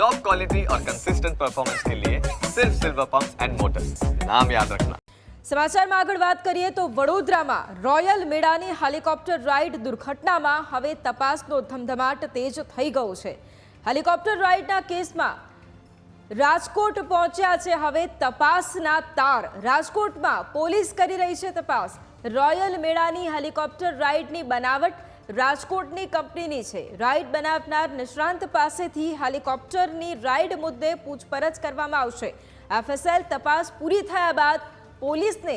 Top quality और consistent performance के लिए सिर्फ सिल्वर पंप एंड मोटर्स नाम याद रखना સમાચારમાં આગળ વાત કરીએ તો વડોદરામાં રોયલ મેળાની હેલિકોપ્ટર રાઇડ દુર્ઘટનામાં હવે તપાસનો ધમધમાટ તેજ થઈ ગયો છે હેલિકોપ્ટર રાઇડના કેસમાં રાજકોટ પહોંચ્યા છે હવે તપાસના તાર રાજકોટમાં પોલીસ કરી રહી છે તપાસ રોયલ મેળાની હેલિકોપ્ટર રાઇડની બનાવટ રાજકોટની કંપનીની છે. રાઇડ બનાવનાર નિષ્ણાંત પાસેથી હેલિકોપ્ટરની રાઇડ મુદ્દે પૂછપરછ કરવામાં આવશે. એફએસએલ તપાસ પૂરી થયા બાદ પોલીસને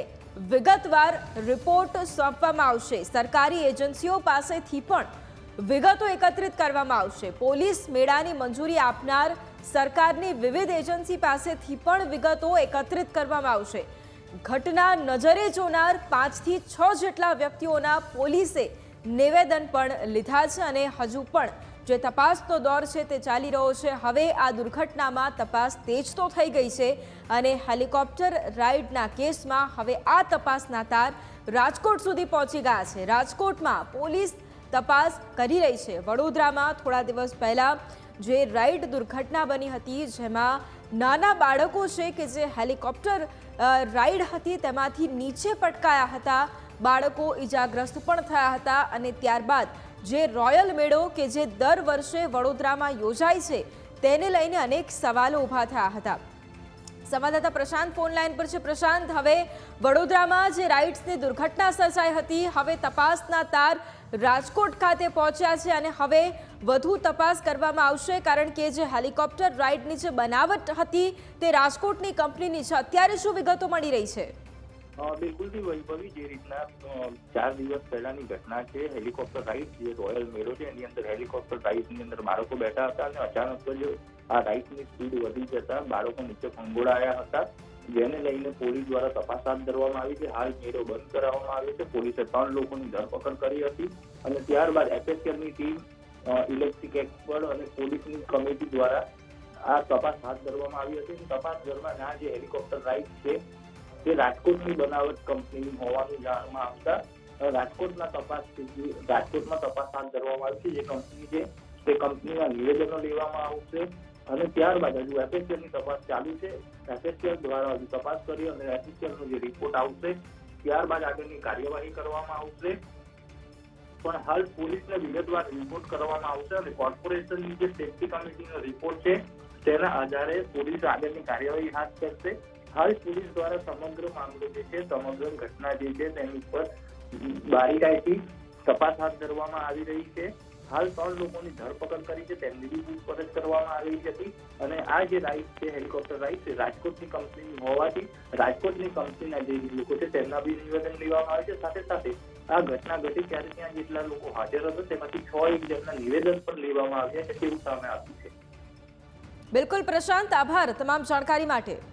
વિગતવાર રિપોર્ટ સોંપવામાં આવશે. સરકારી એજન્સીઓ પાસેથી પણ વિગતો એકત્રિત કરવામાં આવશે. પોલીસ મેળાની મંજૂરી આપનાર સરકારની વિવિધ એજન્સી પાસેથી પણ વિગતો એકત્રિત કરવામાં આવશે. ઘટના નજરે જોનાર પાંચથી છ જેટલા વ્યક્તિઓના પોલીસે નિવેદન પણ લીધા છે અને હજુ પણ જે તપાસનો દોર છે તે ચાલી રહ્યો છે. હવે આ દુર્ઘટનામાં તપાસ તેજ તો થઈ ગઈ છે અને હેલિકોપ્ટર રાઇડના કેસમાં હવે આ તપાસના તાર રાજકોટ સુધી પહોંચી ગયા છે. રાજકોટમાં પોલીસ તપાસ કરી રહી છે. વડોદરામાં થોડા દિવસ પહેલાં જે રાઇડ દુર્ઘટના બની હતી જેમાં નાના બાળકો છે કે જે હેલિકોપ્ટર રાઇડ હતી તેમાંથી નીચે પટકાયા હતા. બાળકો ઈજાગ્રસ્ત પણ થયા હતા અને ત્યારબાદ જે રોયલ મેળો કે જે દર વર્ષે વડોદરામાં યોજાય છે, તેને લઈને અનેક સવાલો ઊભા થયા હતા. સંવાદદાતા પ્રશાંત ફોન લાઈન પર છે. પ્રશાંત, હવે વડોદરામાં જે રાઇડ્સની દુર્ઘટના સર્જાઈ હતી, હવે તપાસના તાર રાજકોટ ખાતે પહોંચ્યા છે અને હવે વધુ તપાસ કરવામાં આવશે કારણ કે જે હેલિકોપ્ટર રાઇડની જે બનાવટ હતી, તે રાજકોટની કંપનીની છે. અત્યારે શું વિગતો મળી રહી છે? અ, બિલકુલથી વૈભવી જે રીતના ચાર દિવસ પહેલાની ઘટના છે હેલિકોપ્ટર રાઇડ જે રોયલ મેળો છે એની અંદર હેલિકોપ્ટર રાઇડની અંદર બાળકો બેઠા હતા અને અચાનક જ આ રાઇડની સ્પીડ વધી જતા બાળકો નીચે ફંગોળાયા હતા. જેને લઈને પોલીસ દ્વારા તપાસ હાથ ધરવામાં આવી છે. હાલ મેળો બંધ કરાવવામાં આવ્યો છે. પોલીસે ત્રણ લોકોની ધરપકડ કરી હતી અને ત્યારબાદ એફએસએલની ટીમ ઇલેક્ટ્રિક એક્સપર્ટ અને પોલીસની કમિટી દ્વારા આ તપાસ હાથ ધરવામાં આવી હતી. તપાસ દરમિયાન આ જે હેલિકોપ્ટર રાઇડ છે તે રાજકોટની બનાવટ કંપનીની હોવાનું જાણવામાં આવતા રાજકોટના તપાસ રાજકોટમાં તપાસ હાથ ધરવામાં આવી છે. જે કંપની છે, તે કંપનીના નિવેદનો લેવામાં આવશે અને ત્યારબાદ હજુ એફએસએલની તપાસ ચાલુ છે. એફએસએલ દ્વારા હજુ તપાસ કરી અને એફએસએલનો જે રિપોર્ટ આવશે, ત્યારબાદ આગળની કાર્યવાહી કરવામાં આવશે. પણ હાલ પોલીસને વિગતવાર રિપોર્ટ કરવામાં આવશે અને કોર્પોરેશનની જે સેફ્ટી કમિટીનો રિપોર્ટ છે, તેના આધારે પોલીસ આગળની કાર્યવાહી હાથ ધરશે. હાલ પોલીસ દ્વારા સમગ્ર મામલો જે છે, સમગ્ર ઘટના જે છે, તેની ઉપર બારીકાઈથી તપાસ હાથ ધરવામાં આવી રહી છે. હાલ ત્રણ લોકોની ધરપકડ કરી છે, તેમની બી પૂછપરછ કરવામાં આવી હતી અને આ જે રાઇડ છે હેલિકોપ્ટર રાઇડ છે, રાજકોટની કંપનીની હોવાથી રાજકોટની કંપનીના જે લોકો છે, તેમના બી નિવેદન લેવામાં આવે છે. સાથે સાથે આ ઘટના ઘટી ત્યારે ત્યાં જેટલા લોકો હાજર હતા, તેમાંથી છ એક જણના નિવેદન પણ લેવામાં આવ્યા છે, તેવું સામે આવ્યું છે. બિલકુલ પ્રશાંત, આભાર તમામ જાણકારી માટે.